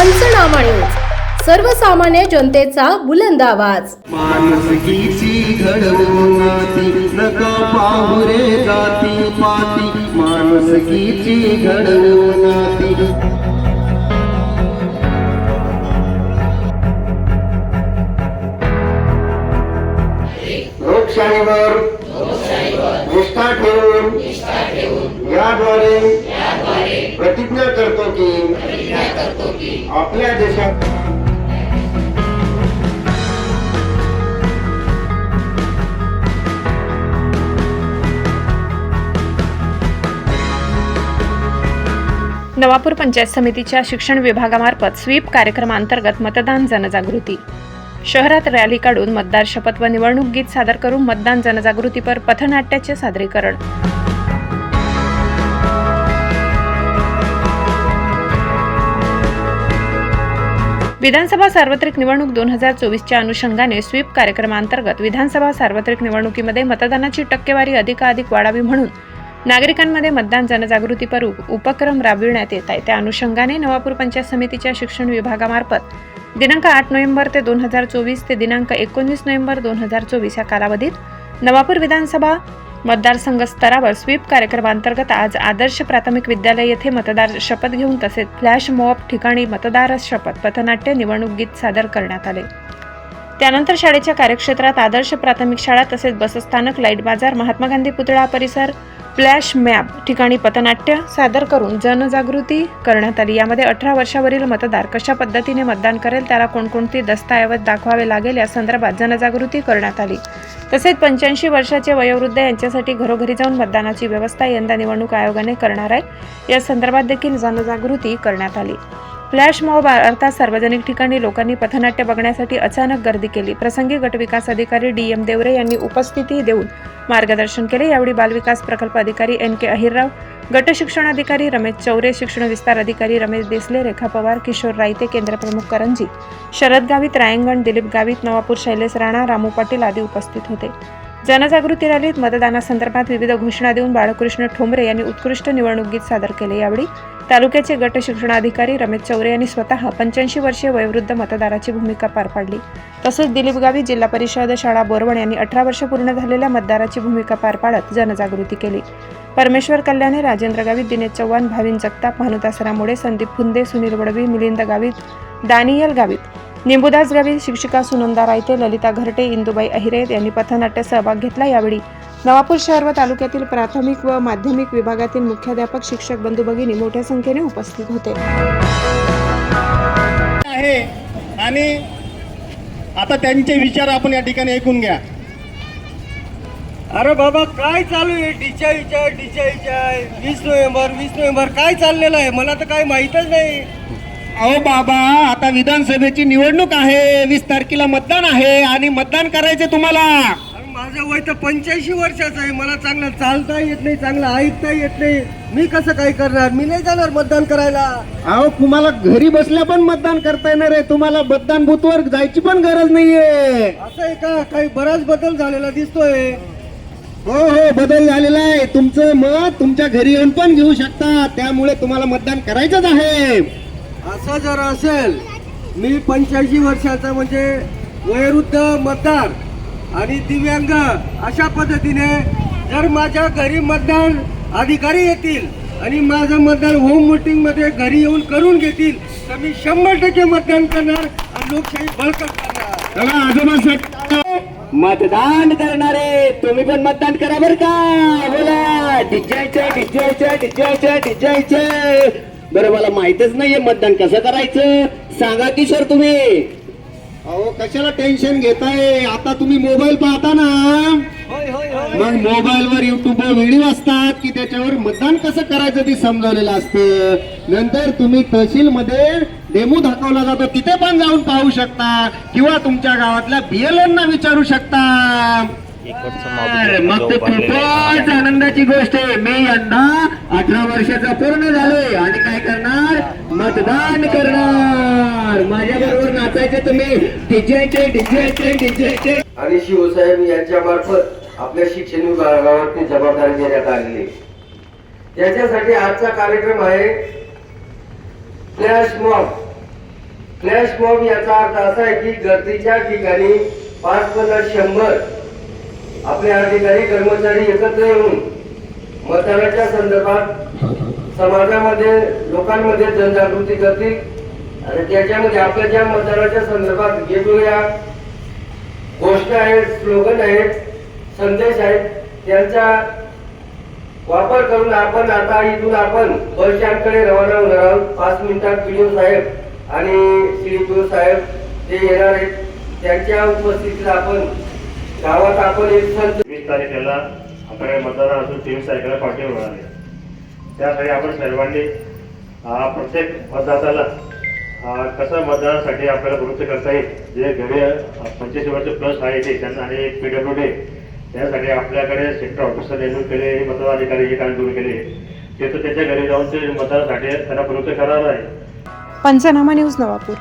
पंचनामा न्यूज. सर्वसामान्य जनतेचा बुलंद आवाज. माणुसकीची घडवणाती नका पाहू रे जाती पाती. माणुसकीची घडवणाती लोकशाहीवर निष्ठा ठेवून याद्वारे प्रतिज्ञा करतो की आपल्या देशात. नवापूर पंचायत समितीच्या शिक्षण विभागामार्फत स्वीप कार्यक्रमांतर्गत मतदान जनजागृती. शहरात रॅली काढून मतदार शपथ व निवडणूक गीत सादर करून मतदान जनजागृतीपर पथनाट्याचे सादरीकरण. विधानसभा सार्वत्रिक निवडणूक दोन हजार चोवीसच्या अनुषंगाने स्वीप कार्यक्रमांतर्गत विधानसभा सार्वत्रिक निवडणुकीमध्ये मतदानाची टक्केवारी अधिकाधिक वाढावी म्हणून नागरिकांमध्ये मतदान जनजागृतीपर उपक्रम राबविण्यात येत आहे. त्या अनुषंगाने नवापूर पंचायत समितीच्या शिक्षण विभागामार्फत दिनांक आठ नोव्हेंबर ते दोन हजार चोवीस ते दिनांक एकोणीस नोव्हेंबर दोन हजार चोवीस या कालावधीत नवापूर विधानसभा मतदारसंघ स्तरावर स्वीप कार्यक्रमांतर्गत आज आदर्श प्राथमिक विद्यालय येथे मतदार शपथ घेऊन तसेच फ्लॅश मॉब ठिकाणी मतदार शपथ पथनाट्य निवडणूक गीत सादर करण्यात आले. त्यानंतर शाळेच्या कार्यक्षेत्रात आदर्श प्राथमिक शाळा तसेच बसस्थानक लाइट बाजार महात्मा गांधी पुतळा परिसर फ्लॅश मॅप ठिकाणी पथनाट्य सादर करून जनजागृती करण्यात आली. यामध्ये अठरा वर्षावरील मतदार कशा पद्धतीने मतदान करेल त्याला कोणकोणती दस्तऐवज दाखवावे लागेल या संदर्भात जनजागृती करण्यात आली. तसेच पंच्याऐंशी वर्षाचे वयोवृद्ध यांच्यासाठी घरोघरी जाऊन मतदानाची व्यवस्था यंदा निवडणूक आयोगाने करणार आहे. या संदर्भात देखील जनजागृती करण्यात आली. फ्लॅश मॉब अर्थात सार्वजनिक ठिकाणी लोकांनी पथनाट्य बघण्यासाठी अचानक गर्दी केली. प्रसंगी गटविकास अधिकारी डी एम देवरे यांनी उपस्थिती देऊन मार्गदर्शन केले. यावेळी बालविकास प्रकल्प अधिकारी एन के अहिरराव गट शिक्षण अधिकारी रमेश चौरे शिक्षण विस्तार अधिकारी रमेश देसले रेखा पवार किशोर रायते केंद्रप्रमुख करंजी शरद गावित रायंगण दिलीप गावित नवापूर शैलेश राणा रामू पाटील आदी उपस्थित होते. जनजागृती रॅलीत मतदानासंदर्भात विविध घोषणा देऊन बाळकृष्ण ठोंबरे यांनी उत्कृष्ट निवडणूक गीत सादर केले. यावेळी तालुक्याचे गट शिक्षणाधिकारी रमेश चौरे यांनी स्वतः पंच्याऐंशी वर्षीय वयोवृद्ध मतदाराची भूमिका पार पाडली. तसेच दिलीप गावी जिल्हा परिषद शाळा बोरवण यांनी अठरा वर्ष पूर्ण झालेल्या मतदाराची भूमिका पार पाडत जनजागृती केली. परमेश्वर कल्याणे राजेंद्र गावित दिनेश चव्हाण भाविन जगताप भानुदास रामोडे संदीप फुंदे सुनील वडवी मिलिंद गावित दानियल गावित निंबुदास गावित शिक्षिका सुनंदा रायते ललिता घरटे इंदुबाई अहिरे यांनी पथनाट्य सहभाग घेतला. यावेळी नवापूर शहर व तालुक्यातील प्राथमिक व माध्यमिक विभागातील मुख्याध्यापक शिक्षक बंधू भगिनी मोठ्या संख्येने उपस्थित होते. आहे. आणि आता त्यांचे विचार आपण या ठिकाणी ऐकून घ्या. अरे बाबा काय चालू आहे? डिचाय विचार डिचाय विचार वीस नोव्हेंबर वीस नोव्हेंबर. काय चाललेलं आहे? मला तर काही माहीतच नाही. अहो बाबा आता विधानसभेची निवडणूक आहे. वीस तारखेला मतदान आहे आणि मतदान करायचे तुम्हाला. माझं वय तर पंच्याऐंशी वर्षाचं आहे. मला चांगलं चालता येत नाही चांगलं ऐकता येत नाही. मी कसं काय करणार? मी नाही जाणार मतदान करायला. अहो तुम्हाला घरी बसल्या पण मतदान करता येणार आहे. तुम्हाला मतदान बूथवर जायची पण गरज नाहीये. असं आहे का? काही बराच बदल झालेला दिसतोय. हो हो बदल झालेला आहे. तुमचं मत तुमच्या घरी येऊन पण घेऊ शकता. त्यामुळे तुम्हाला मतदान करायचंच आहे. असं जर असेल मी पंच्याऐंशी वर्षाचा म्हणजे वयोवृद्ध मतदार आणि दिव्यांग अशा पद्धतीने जर माझ्या घरी मतदान अधिकारी येतील आणि माझं मतदान होम वोटिंगमध्ये घरी येऊन करून घेतील तर मी शंभर टक्के मतदान करणार आणि लोकशाही बळकट करणार. चला आजोबा मतदान करणारे तुम्ही पण मतदान करा बर का. बोला डिजायचे डिजायचे डिजायचे डिजायचे बरं मला माहितच नाहीये मतदान कसं करायचं. सांगा किशोर तुम्ही. अहो कशाला टेन्शन घेताय? आता तुम्ही मोबाईल पाहता ना. मग मोबाईल वर युट्यूब वर व्हिडिओ असतात की त्याच्यावर मतदान कसं करायचं ते समजावलेलं असतं. नंतर तुम्ही तहसील मध्ये डेमो दाखवला जातो. तिथे पण जाऊन पाहू शकता. किंवा तुमच्या गावातल्या BLO ना विचारू शकता. मग ते खूपच आनंदाची गोष्ट आहे. मी यंदा अठरा वर्षाचा पूर्ण झालोय आणि काय करणार? मतदान करणार. माझ्या बरोबर नाचायचे तुम्ही. डीजेचे डीजेचे डीजेचे आणि शिवसाहेब यांच्या मार्फत आपल्या शिक्षण विभागावरती जबाबदारी देण्यात आलेली. त्याच्यासाठी आजचा कार्यक्रम आहे फ्लॅश मॉब. फ्लॅश मॉब याचा अर्थ असा आहे की गर्दीच्या ठिकाणी पाच पन्नास शंभर आपले अधिकारी कर्मचारी एकत्र येऊन मतदानाच्या संदर्भात समाजामध्ये लोकांमध्ये जनजागृती करतील आणि त्याच्यामध्ये आपल्या ज्या मतदानाच्या संदर्भात वेगवेगळ्या गोष्ट आहेत स्लोगन आहेत संदेश आहेत त्यांचा वापर करून आपण आता इथून आपण बस स्टँडकडे रवाना होणार आहोत. पाच मिनिटात पी साहेब आणि सीडीपीओ साहेब जे येणार आहेत त्यांच्या उपस्थितीत आपण गावात आपण एक वीस तारखेला आपल्याकडे मतदान असून तेवीस तारखेला पाठी होणार आहे. त्यासाठी आपण सर्वांनी प्रत्येक मतदाताला कसं मतदानासाठी आपल्याला प्रवृत्त करता येईल जे घरी पंचवीस वर्ष प्लस आहे ते त्यांना आणि पी डब्ल्यू डे त्यासाठी आपल्याकडे सेक्टर ऑफिसर नेमणूक केले मतदान अधिकारी हे काम दूर केले ते तर त्यांच्या घरी जाऊन ते मतदानासाठी त्यांना प्रवृत्त करणार आहे. पंचनामा न्यूज नवापूर.